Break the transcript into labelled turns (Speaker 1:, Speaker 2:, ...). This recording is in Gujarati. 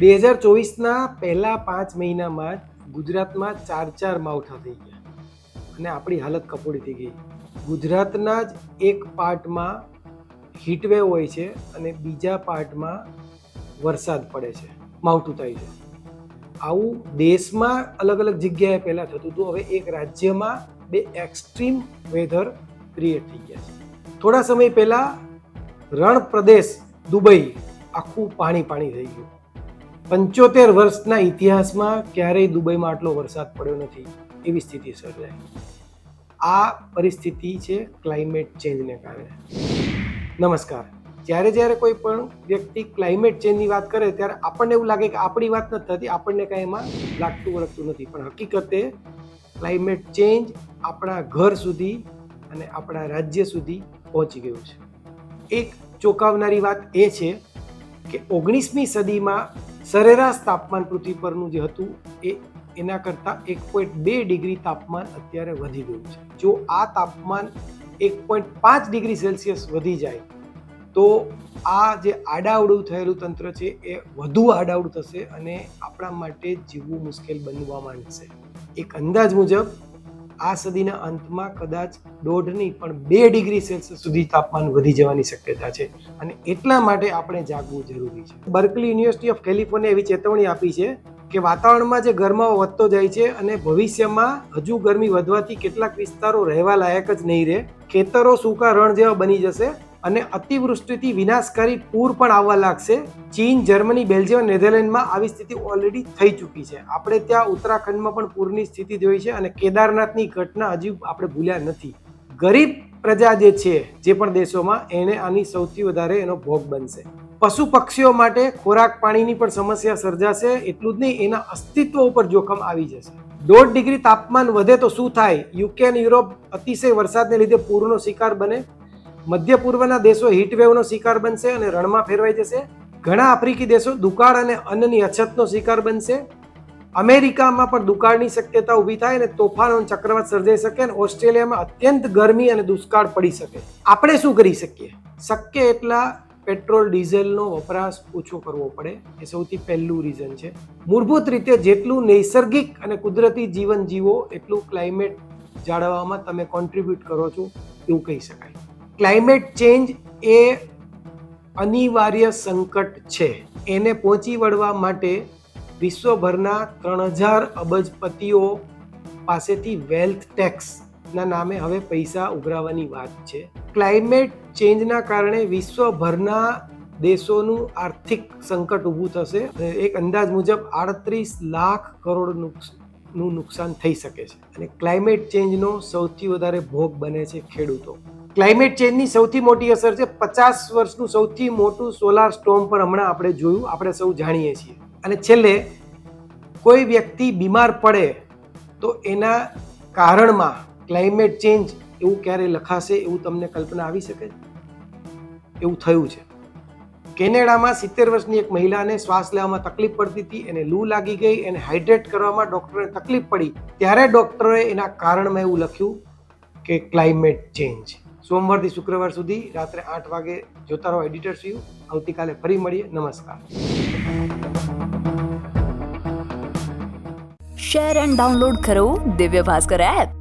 Speaker 1: બે હજાર ચોવીસના પહેલા પાંચ મહિનામાં જ ગુજરાતમાં ચાર ચાર માવઠા થઈ ગયા. અને આપણી હાલત કપોડી થઈ ગઈ. ગુજરાતના જ એક પાર્ટમાં હીટવેવ હોય છે અને બીજા પાર્ટમાં વરસાદ પડે છે. માવઠું થાય છે. આવું દેશમાં અલગ અલગ જગ્યાએ પહેલાં થતું હતું. હવે એક રાજ્યમાં બે એક્સ્ટ્રીમ વેધર ક્રિએટ થઈ ગયા છે. થોડા સમય પહેલાં રણ પ્રદેશ દુબઈ આખું પાણી પાણી થઈ ગયું. પંચોતેર વર્ષના ઇતિહાસમાં ક્યારેય દુબઈમાં આટલો વરસાદ પડ્યો નથી એવી સ્થિતિ સર્જાય આ પરિસ્થિતિ છે ક્લાઇમેટ ચેન્જને કારણે. નમસ્કાર. જ્યારે જ્યારે કોઈ પણ વ્યક્તિ ક્લાઇમેટ ચેન્જની વાત કરે ત્યારે આપણને એવું લાગે કે આપણી વાત નથી થતી, આપણને કાંઈ એમાં લાગતું વળગતું નથી. પણ હકીકતે ક્લાઇમેટ ચેન્જ આપણા ઘર સુધી અને આપણા રાજ્ય સુધી પહોંચી ગયું છે. એક ચોંકાવનારી વાત એ છે કે ઓગણીસમી સદીમાં સરેરાશ તાપમાન પૃથ્વી પરનું જે હતું, એ એના કરતાં એક પોઈન્ટ બે ડિગ્રી તાપમાન અત્યારે વધી ગયું છે. જો આ તાપમાન એક પોઈન્ટ પાંચ ડિગ્રી સેલ્સિયસ વધી જાય, તો આ જે આડાવડું થયેલું તંત્ર છે, એ વધુ આડાવડું થશે અને આપણા માટે જીવવું મુશ્કેલ બનવા માંડશે. એક અંદાજ મુજબ આ સદીના અંતમાં કદાચ દોઢ નહીં પણ બે ડિગ્રી સેલ્સિયસ સુધી તાપમાન વધી જવાની શક્યતા છે અને એટલા માટે આપણે જાગવું જરૂરી છે. બર્કલી યુનિવર્સિટી ઓફ કેલિફોર્નિયા એવી ચેતવણી આપી છે કે વાતાવરણમાં જે ગરમાવો વધતો જાય છે અને ભવિષ્યમાં હજુ ગરમી વધવાથી કેટલાક વિસ્તારો રહેવા લાયક જ નહીં રહે. ખેતરો સૂકા રણ જેવા બની જશે અને અતિવૃષ્ટિથી વિનાશકારી પૂર પણ આવવા લાગશે. ચીન, જર્મની, બેલ્જિયમ નેધરલેન્ડમાં આવી સ્થિતિ ઓલરેડી થઈ ચૂકી છે. આપણે ત્યાં ઉત્તરાખંડમાં પણ પૂરની સ્થિતિ જોઈ છે અને કેદારનાથની ઘટના હજી આપણે ભૂલ્યા નથી. ગરીબ પ્રજા જે છે, જે પણ દેશોમાં, એને આની સૌથી વધારે એનો ભોગ બનશે. પશુ પક્ષીઓ માટે ખોરાક પાણીની પણ સમસ્યા સર્જાશે, એટલું જ નહીં, એના અસ્તિત્વ ઉપર જોખમ આવી જશે. દોઢ ડિગ્રી તાપમાન વધે તો શું થાય? યુકે અને યુરોપ અતિશય વરસાદને લીધે પૂરનો શિકાર બને. મધ્ય પૂર્વના દેશો હીટવેવનો શિકાર બનશે અને રણમાં ફેરવાઈ જશે. ઘણા આફ્રિકી દેશો દુકાળ અને અન્નની અછતનો શિકાર બનશે. અમેરિકામાં પણ દુકાળની શક્યતા ઊભી થાય અને તોફાનો અને ચક્રવાત સર્જાઈ શકે અને ઓસ્ટ્રેલિયામાં અત્યંત ગરમી અને દુષ્કાળ પડી શકે. આપણે શું કરી શકીએ? શક્ય એટલા પેટ્રોલ, ડીઝલનો વપરાશ ઓછો કરવો પડે. એ સૌથી પહેલું રીઝન છે. મૂળભૂત રીતે જેટલું નૈસર્ગિક અને કુદરતી જીવન જીવો, એટલું ક્લાઇમેટ જાળવવામાં તમે કોન્ટ્રીબ્યુટ કરો છો, એવું કહી શકાય. ક્લાઇમેટ ચેન્જ એ અનિવાર્ય સંકટ છે. એને પહોંચી વળવા માટે વિશ્વભરના ત્રણ હજાર અબજપતિઓ પાસેથી વેલ્થ ટેક્સના નામે હવે પૈસા ઉઘરાવવાની વાત છે. ક્લાઇમેટ ચેન્જના કારણે વિશ્વભરના દેશોનું આર્થિક સંકટ ઊભું થશે એક અંદાજ મુજબ આડત્રીસ લાખ કરોડનું નુકસાન થઈ શકે છે. અને ક્લાઇમેટ ચેન્જનો સૌથી વધારે ભોગ બને છે ખેડૂતો. ક્લાઇમેટ ચેન્જની સૌથી મોટી અસર છે. પચાસ વર્ષનું સૌથી મોટું સોલાર સ્ટોમ પર હમણાં આપણે જોયું. આપણે સૌ જાણીએ છીએ. અને છેલ્લે, કોઈ વ્યક્તિ બીમાર પડે તો એના કારણમાં ક્લાઇમેટ ચેન્જ એવું ક્યારે લખાશે એવું તમને કલ્પના આવી શકે એવું થયું છે. કેનેડામાં સિત્તેર વર્ષની એક મહિલાને શ્વાસ લેવામાં તકલીફ પડતી હતી. એને લૂ લાગી ગઈ. એને હાઇડ્રેટ કરવામાં ડૉક્ટરને તકલીફ પડી. ત્યારે ડૉક્ટરે એના કારણમાં એવું લખ્યું કે ક્લાઇમેટ ચેન્જ સોમવારથી શુક્રવાર સુધી રાત્રે આઠ વાગે જોતા રહો એડિટર્સ વ્યૂ. આવતીકાલે ફરી મળીએ. નમસ્કાર.
Speaker 2: શેર એન્ડ ડાઉનલોડ કરો દિવ્ય ભાસ્કર એપ.